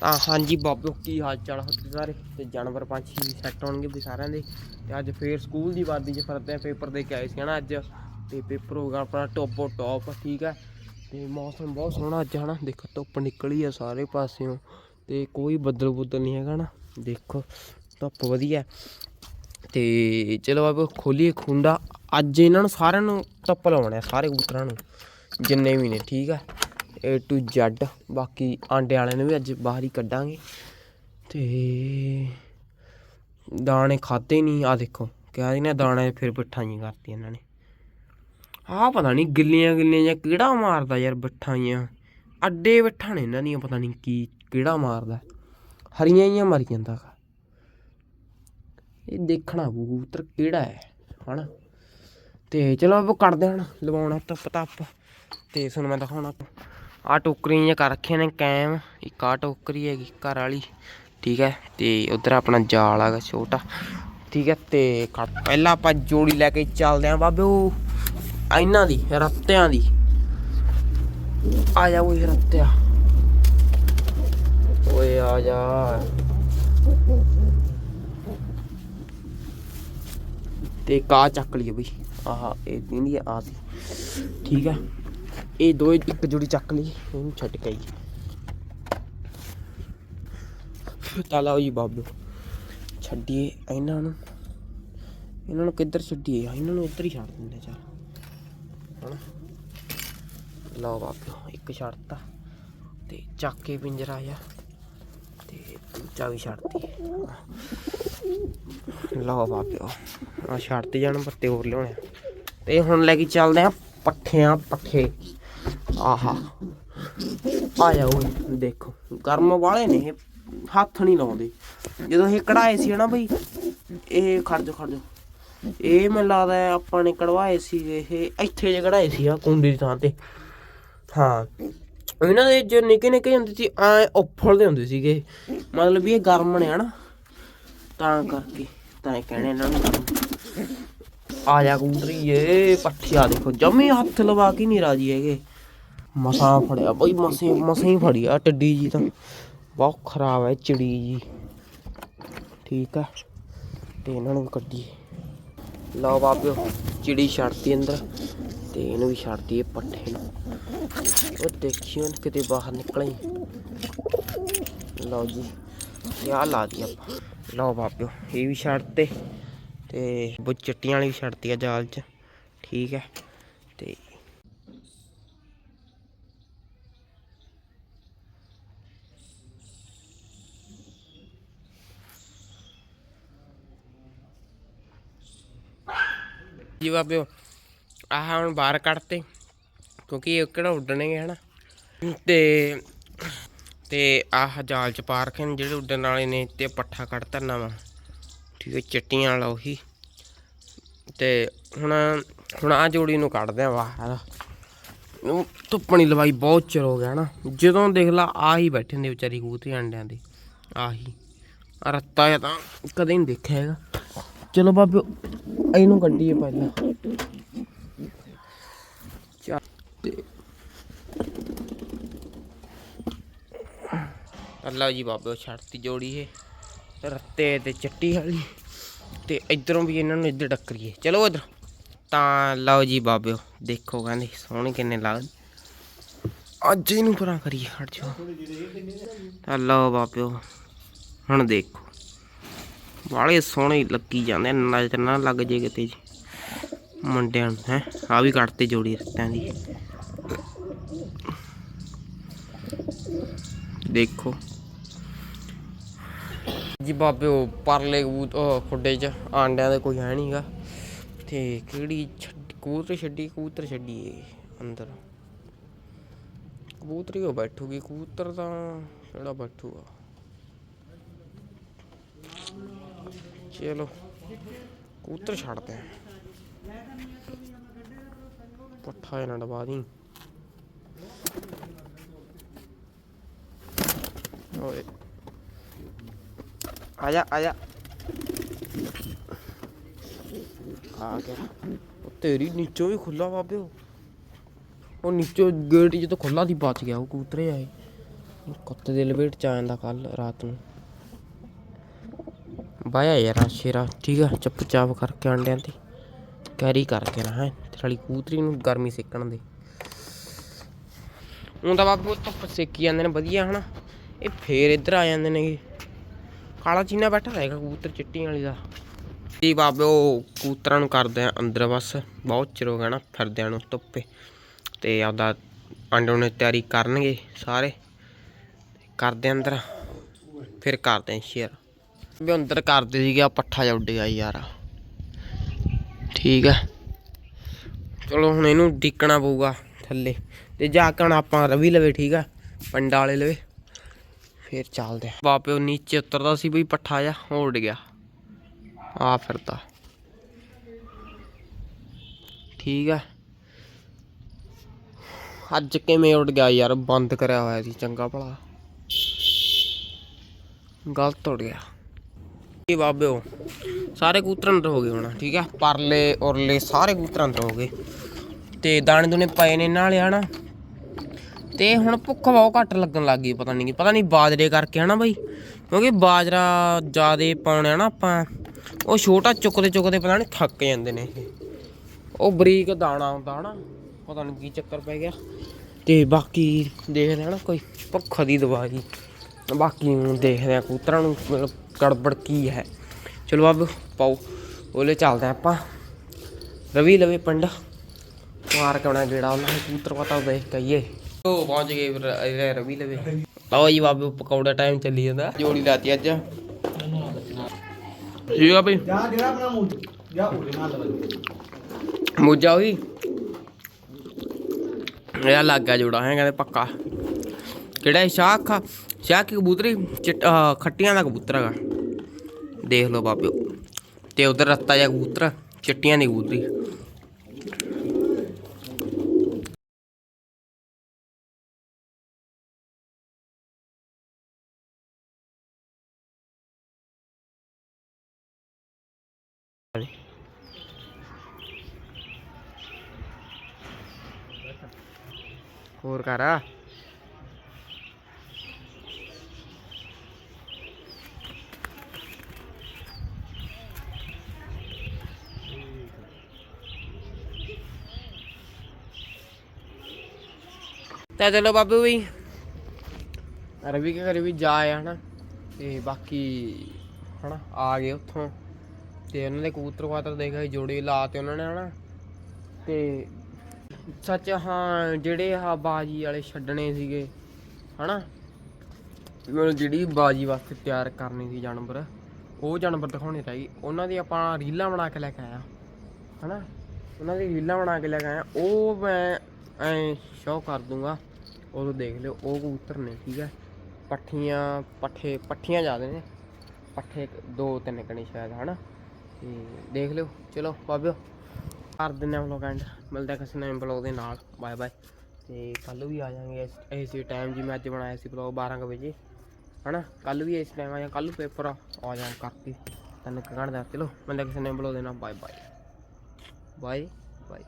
ਤਾਂ ਹਾਂਜੀ ਬਾਬਿਓ ਕੀ ਹਾਲ ਚਾਲ ਹੋ ਤੁਸੀਂ ਸਾਰੇ? ਤੇ ਜਾਨਵਰ ਪੰਛੀ ਸੈੱਟ ਹੋਣਗੇ ਵੀ ਸਾਰਿਆਂ ਦੇ। ਤੇ ਅੱਜ ਫੇਰ ਸਕੂਲ ਦੀ ਵਾਦੀ 'ਚ ਫਿਰਦੇ ਆ ਪੇਪਰ ਦੇ ਕੇ ਆਏ ਸੀ ਹਨਾ ਅੱਜ। ਤੇ ਪੇਪਰ ਹੋਗਾ ਆਪਣਾ ਟੋਪੋ ਟੌਪ, ਠੀਕ ਹੈ ਤੇ ਮੌਸਮ ਬਹੁਤ ਸੋਹਣਾ ਅੱਜ ਹਨਾ। ਦੇਖੋ, ਧੁੱਪ ਨਿਕਲੀ ਆ ਸਾਰੇ ਪਾਸਿਓਂ। ਤੇ ਕੋਈ ਬੱਦਲ ਬੁੱਦਲ ਨਹੀਂ ਹੈਗਾ ਨਾ। ਦੇਖੋ, ਧੁੱਪ ਵਧੀਆ। ਤੇ ਚਲੋ ਬਾਬਾ, ਖੋਲੀਏ ਖੁੰਡਾ। ਅੱਜ ਇਹਨਾਂ ਨੂੰ ਸਾਰਿਆਂ ਨੂੰ ਧੁੱਪ ਲਾਉਣਾ, ਸਾਰੇ ਕਬੂਤਰਾਂ ਨੂੰ। ਜਿੰਨੇ ਵੀ ਨੇ, ਠੀਕ ਹੈ ਏ ਟੂ Z, ਬਾਕੀ ਆਂਡੇ ਵਾਲੇ ਨੂੰ ਵੀ ਅੱਜ ਬਾਹਰ ਹੀ ਕੱਢਾਂਗੇ। ਤੇ ਦਾਣੇ ਖਾਦੇ ਨਹੀਂ ਆ ਦੇਖੋ, ਕਿਹਾ ਸੀ ਦਾਣੇ ਫਿਰ ਬਿੱਠਾਂ ਹੀ ਕਰਤੀ ਇਹਨਾਂ ਨੇ। ਆਹ ਪਤਾ ਨਹੀਂ ਗਿੱਲੀਆਂ ਗਿੱਲੀਆਂ ਜਾਂ ਕਿਹੜਾ ਮਾਰਦਾ ਯਾਰ ਬਿੱਠਾਂ ਜੀਆਂ ਅੱਡੇ ਬਿੱਠਾਂ ਨੇ ਇਹਨਾਂ ਦੀਆਂ, ਪਤਾ ਨਹੀਂ ਕੀ, ਕਿਹੜਾ ਮਾਰਦਾ। ਹਰੀਆਂ ਹੀ ਮਰ ਜਾਂਦਾ ਇਹ ਦੇਖਣਾ ਪਊ ਕਬੂਤਰ ਕਿਹੜਾ ਹੈ, ਹਨਾ। ਤੇ ਚਲੋ ਆਪਾਂ ਕੱਢਦੇ ਹਾਂ ਲਵਾਉਣਾ ਤੱਪ ਤੱਪ ਤੇ ਤੁਹਾਨੂੰ ਮੈਂ ਦਿਖਾਉਣਾ। ਆ ਟੋਕਰੀਆਂ ਜਿਹੀਆਂ ਕਰ ਰੱਖੀਆਂ ਨੇ, ਕੈਮ, ਇੱਕ ਆ ਟੋਕਰੀ ਹੈਗੀ ਘਰ ਵਾਲੀ, ਠੀਕ ਹੈ, ਤੇ ਉਧਰ ਆਪਣਾ ਜਾਲ ਹੈਗਾ ਛੋਟਾ, ਠੀਕ ਹੈ, ਤੇ ਪਹਿਲਾਂ ਆਪਾਂ ਜੋੜੀ ਲੈ ਕੇ ਚੱਲਦੇ ਆਂ ਬਾਬੇ ਉਹ, ਇਹਨਾਂ ਦੀ, ਰੱਤਿਆਂ ਦੀ, ਆ ਜਾ ਓਏ ਰੱਤਿਆ, ਓਏ ਆ ਜਾ। ਤੇ ਕਾ ਚੱਕ ਲਈ ਬਈ, ਆਹ ਇਹ ਨਹੀਂ ਆ ਸੀ, ਠੀਕ ਹੈ। ਇਹ ਦੋ ਇੱਕ ਜੁੜੀ ਚੱਕ ਲਈ, ਇਹਨੂੰ ਛੱਡ ਕੇ ਆਈ। ਤਾਲਾ ਜੀ ਬਾਬੂ, ਛੱਡੀਏ ਇਹਨਾਂ ਨੂੰ। ਇਹਨਾਂ ਨੂੰ ਕਿੱਧਰ ਛੱਡੀਏ ਇਹਨਾਂ ਨੂੰ ਇੱਧਰ ਹੀ ਛੱਡ ਦਿੰਦੇ ਚੱਲ। ਹਣਾ ਲਓ ਬਾਬੂ, ਇੱਕ ਛੱਡਤਾ ਤੇ ਚੱਕ ਕੇ ਪਿੰਜਰਾ ਆ। ਤੇ ਦੂਜਾ ਵੀ ਛੱਡਤੀ। ਲਓ ਬਾਬੂ ਆ ਛੱਡਤੇ ਜਾਣ, ਪੱਤੇ ਹੋਰ ਲਿਆਉਣੇ ਤੇ ਹੁਣ ਲੈ ਕੇ ਚੱਲਦੇ ਆ ਪੱਠਿਆਂ ਪੱਠੇ ਆਹਾ। ਆ ਜਾਓ ਦੇਖੋ। ਗਰਮ ਵਾਲੇ ਨੇ ਇਹ ਹੱਥ ਨਹੀਂ ਲਾਉਂਦੇ। ਜਦੋਂ ਇਹ ਕਢਾਏ ਸੀ ਨਾ ਬਈ, ਇਹ ਖੜ ਜਾ ਖੜ ਜਾ ਇਹ ਮੈਨੂੰ ਲੱਗਦਾ ਆਪਾਂ ਨੇ ਕਢਵਾਏ ਸੀ ਇਹ ਇੱਥੇ ਜੇ ਕਢਾਏ ਸੀ ਆ ਕੁੰਡੀ ਦੀ ਥਾਂ ਤੇ। ਹਾਂ। ਇਹਨਾਂ ਦੇ ਜੋ ਨਿੱਕੇ ਨਿੱਕੇ ਹੁੰਦੇ ਸੀ, ਐ ਉੱਫਲਦੇ ਹੁੰਦੇ ਸੀਗੇ। ਮਤਲਬ ਵੀ ਇਹ ਗਰਮ ਨੇ ਹਨਾ। ਤਾਂ ਕਰਕੇ, ਤਾਂ ਇਹ ਕਹਿਣੇ ਇਹਨਾਂ ਨੂੰ ਗਰਮ। ਆ ਜਾ ਕਬੂਤਰੀ ਏ ਪੱਠਿਆ ਦੇਖੋ, ਜਮੀ ਹੱਥ ਲਵਾ ਕੇ ਨਹੀਂ ਰਾਜੀ ਹੈਗੇ। ਮਸਾਂ ਫੜਿਆ ਬਈ, ਮਸੇ ਮਸੇ ਹੀ ਫੜੀ ਆ ਟੱਡੀ ਜੀ ਤਾਂ। ਬਹੁਤ ਖਰਾਬ ਹੈ ਚਿੜੀ ਜੀ। ਠੀਕ ਆ, ਤੇ ਇਹਨਾਂ ਨੂੰ ਕੱਢੀ ਲਓ ਬਾਬਿਓ, ਚਿੜੀ ਛੱਡਤੀ ਅੰਦਰ, ਤੇ ਇਹਨੂੰ ਵੀ ਛੱਡਤੀ ਇਹ ਪੱਠੇ ਨੂੰ। ਉਹ ਦੇਖਿਓ ਨਾ ਕਿਤੇ ਬਾਹਰ ਨਿਕਲੇ ਲਓ ਜੀ, ਇਹ ਆ ਲਾ ਦੀ ਆਪਾਂ। ਲਓ ਬਾਬਿਓ, ਇਹ ਵੀ ਛੱਡਤੇ, ਤੇ ਉਹ ਚਿੱਟੀਆਂ ਵਾਲੀ ਵੀ ਛੱਡਤੀ ਆ ਜਾਲ 'ਚ। ਠੀਕ ਹੈ, ਤੇ ਜੀ ਪਿਓ ਆਹ ਹੁਣ ਬਾਹਰ ਕੱਢਤੇ, ਕਿਉਂਕਿ ਇਹ ਕਿਹੜਾ ਉੱਡਣਗੇ, ਹਨਾ? ਤੇ ਤੇ ਆਹ ਜਾਲ ਚ ਪਾ ਰੱਖੇ ਨੇ ਜਿਹੜੇ ਉੱਡਣ ਵਾਲੇ ਨੇ, ਤੇ ਪੱਠਾ ਕੱਢਤਾ ਨਵਾਂ। ਠੀਕ ਹੈ, ਚਿੱਟੀਆਂ ਵਾਲਾ ਉਹੀ। ਤੇ ਹੁਣ ਹੁਣ ਆ ਜੋੜੀ ਨੂੰ ਕੱਢਦੇ ਆ ਬਾਹਰ। ਨੂੰ ਧੁੱਪਣੀ ਲਵਾਈ, ਬਹੁਤ ਚਿਰ ਹੋ ਗਿਆ ਨਾ ਜਦੋਂ ਦੇਖ ਲਾ, ਆਹੀ ਬੈਠੇ ਨੇ ਵਿਚਾਰੀ ਕਬੂਤਰੀ ਅੰਡਿਆਂ ਦੇ। ਆਹੀ। ਰੱਤਾ ਜਾਂ ਤਾਂ ਕਦੇ ਨਹੀਂ ਦੇਖਿਆ ਹੈਗਾ। ਚਲੋ ਬਾਬੇ ਇਹਨੂੰ ਕੱਢੀਏ ਪਹਿਲਾਂ। ਚੱਲ ਅੱਲਾ ਜੀ ਬਾਬੇ ਛੱਡਤੀ ਜੋੜੀ ਇਹ, ਰੱਤੇ ਤੇ ਚੱਟੀ ਵਾਲੀ। ਤੇ ਇਧਰੋਂ ਵੀ ਇਹਨਾਂ ਨੂੰ ਇੱਧਰ ਟੱਕਰੀਏ ਚਲੋ ਇਧਰ। ਤਾਂ ਲਓ ਜੀ ਬਾਬਿਓ ਦੇਖੋ ਕਹਿੰਦੇ ਸੋਹਣੇ ਕਿੰਨੇ ਲੱਗਦੇ। ਅੱਜ ਇਹਨੂੰ ਪਰਾਂ ਕਰੀਏ ਹਟ ਜਾ ਤਾਂ ਲਓ ਬਾਬਿਓ ਹੁਣ ਦੇਖੋ। ਵਾਲੇ ਸੋਹਣੇ ਲੱਗੀ ਜਾਂਦੇ ਨਜ਼ਰ ਨਾ ਲੱਗ ਜੇ ਕਿਤੇ ਜੀ। ਮੁੰਡਿਆਂ ਨੂੰ, ਹੈ ਆ ਵੀ ਕੱਟਤੇ ਜੋੜੀ ਰੱਤਿਆਂ ਦੀ ਦੇਖੋ। ਜੀ ਬਾਬੇ, ਉਹ ਪਰਲੇ ਕਬੂਤ, ਉਹ ਖੁੱਡੇ 'ਚ ਆਂਡਿਆਂ ਦੇ ਕੋਈ ਹੈ ਨਹੀਂਗਾ ਤੇ ਕਿਹੜੀ ਕਬੂਤਰ ਛੱਡੀ, ਕਬੂਤਰ ਛੱਡੀਏ ਅੰਦਰ। ਕਬੂਤਰ ਉਹ ਬੈਠੂਗੀ, ਕਬੂਤਰ ਤਾਂ ਕਿਹੜਾ ਬੈਠੂਗਾ? ਚਲੋ, ਕਬੂਤਰ ਛੱਡਦੇ ਆ। ਪੱਠਾ ਇਹਨਾਂ ਡਬਾ ਦੀ ਓਏ। ਆ ਜਾ, ਆ ਗਿਆ। ਤੇਰੀ ਨੀਚੋਂ ਵੀ ਖੁੱਲਾ ਬਾਬੇ ਉਹ ਉਹ ਨੀਚੋਂ ਗੇਟ ਜਦੋਂ ਖੁੱਲਾ ਦੀ ਬਚ ਗਿਆ ਉਹ ਕੂਤਰੇ ਆਏ ਕੁੱਤੇ ਦੇ ਲਪੇਟ ਚ ਆ ਜਾਂਦਾ ਕੱਲ ਰਾਤ ਨੂੰ। ਬਾਇਆ ਯਾਰ ਸ਼ੇਰਾ, ਠੀਕ ਆ ਚੱਪ ਚਾਪ ਕਰਕੇ ਆਂਡਿਆਂ ਤੇ ਕੈਰੀ ਕਰਕੇ ਨਾ, ਹੈ ਤੇ ਵਾਲੀ ਕੂਤਰੀ ਨੂੰ ਗਰਮੀ ਸੇਕਣ ਦੇ। ਹੁਣ ਤਾਂ ਬਾਬੂ ਧੁੱਪ ਸੇਕੀ ਜਾਂਦੇ ਨੇ, ਵਧੀਆ, ਹਨਾ? ਇਹ ਫੇਰ ਇੱਧਰ ਆ ਜਾਂਦੇ ਨੇ ਕਾਲਾ ਚੀਨਾ ਬੈਠਾ ਰਹੇਗਾ ਕੂਤਰ ਚਿੱਟੀ ਵਾਲੀ ਦਾ। ਜੀ ਬਾਬੇ, ਉਹ ਕਬੂਤਰਾਂ ਨੂੰ ਕਰਦੇ ਆ ਅੰਦਰ ਬਸ, ਬਹੁਤ ਚਿਰ ਹੋ ਗਿਆ ਨਾ ਫਿਰਦਿਆਂ ਨੂੰ ਧੁੱਪੇ। ਤੇ ਆਪਦਾ ਅੰਡੋਂ ਨੇ ਤਿਆਰੀ ਕਰਨਗੇ ਸਾਰੇ। ਕਰਦੇ ਅੰਦਰ, ਫਿਰ ਕਰਦੇ ਆ ਸ਼ੇਅਰ ਵੀ ਅੰਦਰ ਕਰਦੇ ਸੀਗੇ ਆ ਪੱਠਾ ਜਿਹਾ ਉੱਡ ਗਿਆ ਯਾਰ। ਠੀਕ ਹੈ। ਚਲੋ, ਹੁਣ ਇਹਨੂੰ ਡਿੱਕਣਾ ਪਊਗਾ ਥੱਲੇ। ਤੇ ਜਾ ਕੇ ਆਪਾਂ ਰਵੀ ਲਵੇ, ਠੀਕ ਹੈ। ਪੰਡਾ ਵਾਲੇ ਲਵੇ। ਫੇਰ ਚੱਲਦੇ ਆ ਬਾਪੇ ਉਹ ਨੀਚੇ ਉਤਰਦਾ ਸੀ ਬਈ ਪੱਠਾ ਜਿਹਾ ਉਹ ਉੱਡ ਗਿਆ। ਆ ਫਿਰਦਾ ਠੀਕ ਹੈ। ਅੱਜ ਕਿਵੇਂ ਉੱਡ ਗਿਆ ਯਾਰ, ਬੰਦ ਕਰਿਆ ਹੋਇਆ ਸੀ, ਚੰਗਾ ਭਲਾ। ਗਲਤ ਉੱਡ ਗਿਆ। ਇਹ ਬਾਬੇ ਸਾਰੇ ਕਬੂਤਰ ਅੰਦਰ ਹੋ ਗਏ ਹੁਣ, ਠੀਕ ਆ ਪਰਲੇ, ਉਰਲੇ ਸਾਰੇ ਕਬੂਤਰ ਅੰਦਰ ਹੋ ਗਏ। ਤੇ ਦਾਣੇ ਦੁਨੇ ਪਏ ਨੇ ਇਹਨਾਂ ਵਾਲੇ ਹਨਾ? ਤੇ ਹੁਣ ਭੁੱਖ ਬਹੁਤ ਘੱਟ ਲੱਗਣ ਲੱਗ ਗਈ, ਪਤਾ ਨਹੀਂ ਕੀ, ਪਤਾ ਨਹੀਂ ਬਾਜਰੇ ਕਰਕੇ, ਹਨਾ ਬਾਈ? ਕਿਉਂਕਿ ਬਾਜਰਾ ਜਿਆਦੇ ਪਾਉਣਾ ਨਾ ਆਪਾਂ, ਉਹ ਛੋਟਾ ਚੁੱਕਦੇ ਚੁੱਕਦੇ ਪਤਾ ਨਹੀਂ ਥੱਕ ਜਾਂਦੇ ਨੇ ਉਹ ਬਰੀਕ ਦਾਣਾ ਹੁੰਦਾ, ਹਨਾ? ਪਤਾ ਨਹੀਂ ਕੀ ਚੱਕਰ ਪੈ ਗਿਆ। ਤੇ ਬਾਕੀ ਦੇਖਦੇ ਹਾਂ ਨਾ ਕੋਈ ਭੁੱਖ ਦੀ ਦਵਾਈ। ਬਾਕੀ ਨੂੰ ਦੇਖਦੇ ਆ ਕੂਤਰਾਂ ਨੂੰ, ਮਤਲਬ ਗੜਬੜ ਕੀ ਹੈ? ਚਲੋ ਬਾਬੂ ਪਾਓ, ਉਹਲੇ ਚੱਲਦੇ ਆਪਾਂ। ਰਵੀ ਲਵੇ ਪਿੰਡ ਮਾਰ ਕੇ ਆਉਣਾ ਜਿਹੜਾ ਉਹਨਾਂ ਨੂੰ ਕਬੂਤਰ ਪਤਾ ਦੇਖ ਕਹੀਏ ਉਹ ਪਹੁੰਚ ਗਏ ਫਿਰ ਇਹ ਰਵੀ ਲਵੇ। ਲਓ ਜੀ ਬਾਬੂ ਪਕੌੜਾ ਟਾਈਮ ਚੱਲੀ ਜਾਂਦਾ। ਜੋੜੀ ਲਾਤੀ ਅੱਜ। ਠੀਕ ਆ ਬਈ ਜਾ ਜਿਹੜਾ ਆਪਣਾ ਮੂੰਹ ਜਾ ਉਹਦੇ ਨਾਲ ਲਵਾ ਮੋਜਾ ਹੋਈ ਇਹ ਲੱਗਾ ਜੋੜਾ ਹੈ ਕਹਿੰਦੇ ਪੱਕਾ। ਕਿਹੜਾ ਇਹ? ਸ਼ਾਖ ਆ ਕੀ ਕਬੂਤਰੀ? ਖੱਟੀਆਂ ਦਾ ਕਬੂਤਰ ਹੈਗਾ। ਦੇਖ ਲਓ ਬਾਬਿਓ ਤੇ ਉਧਰ ਰੱਤਾ ਜਿਹਾ ਕਬੂਤਰ ਚਿੱਟੀਆਂ ਦੀ ਕਬੂਤਰੀ ਹੋਰ ਕਰ ਆ ਤਾਂ ਚਲੋ ਬਾਬੂ ਵੀ। ਰਵੀ ਕੇ ਘਰੇ ਵੀ ਜਾ ਆਇਆ ਹਨਾ, ਤੇ ਬਾਕੀ ਹਨਾ, ਆ ਗਏ ਉੱਥੋਂ। ਤੇ ਉਹਨਾਂ ਦੇ ਕਬੂਤਰ ਕਵਾਤਰ ਦੇਖੇ ਜੋੜੀ ਲਾਤੇ ਉਹਨਾਂ ਨੇ ਹਨਾ। ਤੇ ਸੱਚ ਹਾਂ, ਜਿਹੜੇ ਆ ਬਾਜੀ ਵਾਲੇ ਛੱਡਣੇ ਸੀਗੇ, ਹਨਾ। ਮੈਨੂੰ ਜਿਹੜੀ ਬਾਜੀ ਵਾਸਤੇ ਤਿਆਰ ਕਰਨੀ ਸੀ ਜਾਨਵਰ, ਉਹ ਜਾਨਵਰ ਦਿਖਾਉਣੇ ਰਹਿ ਗਏ ਉਹਨਾਂ ਦੀ ਆਪਾਂ ਰੀਲਾਂ ਬਣਾ ਕੇ ਲੈ ਕੇ ਆਇਆ ਹਨਾ। ਉਹਨਾਂ ਦੀ ਰੀਲਾਂ ਬਣਾ ਕੇ ਲੈ ਕੇ ਆਇਆ ਉਹ ਮੈਂ ਐ ਸ਼ੋਅ ਕਰ ਦੂੰਗਾ। ਉਦੋਂ ਦੇਖ ਲਿਓ, ਉਹ ਕਬੂਤਰ ਨੇ, ਠੀਕ ਹੈ? ਪੱਠੀਆਂ, ਪੱਠੇ, ਪੱਠੀਆਂ ਜ਼ਿਆਦਾ ਨੇ। ਪੱਠੇ ਦੋ, ਤਿੰਨ ਕਣੇ ਸ਼ਾਇਦ, ਹਨਾ? ਤੇ ਦੇਖ ਲਿਓ, ਚਲੋ ਬਾਬਿਓ ਕਰ ਦਿੰਦੇ ਹਾਂ ਵਲੋਗ ਐਂਡ ਮਿਲਦਾ ਕਿਸੇ ਨਵੇਂ ਵਲੋਗ ਦੇ ਨਾਲ। ਬਾਏ ਬਾਏ ਤੇ ਕੱਲ ਵੀ ਆ ਜਾਾਂਗੇ ਇਸੇ ਟਾਈਮ ਜੀ ਮੈਂ ਅੱਜ ਬਣਾਇਆ ਸੀ ਵਲੋਗ 12 ਕੁ ਵਜੇ, ਹਨਾ? ਕੱਲ ਵੀ ਇਸ ਟਾਈਮ ਆ ਜਾਂ ਕੱਲ ਪੇਪਰ ਆ ਆ ਕਰਕੇ। ਤਿੰਨ ਕੁ ਘੰਟੇ ਦਾ ਚਲੋ, ਮਿਲਦਾ ਕਿਸੇ ਨਵੇਂ ਵਲੋਗ ਦੇ ਨਾਲ। Bye bye bye bye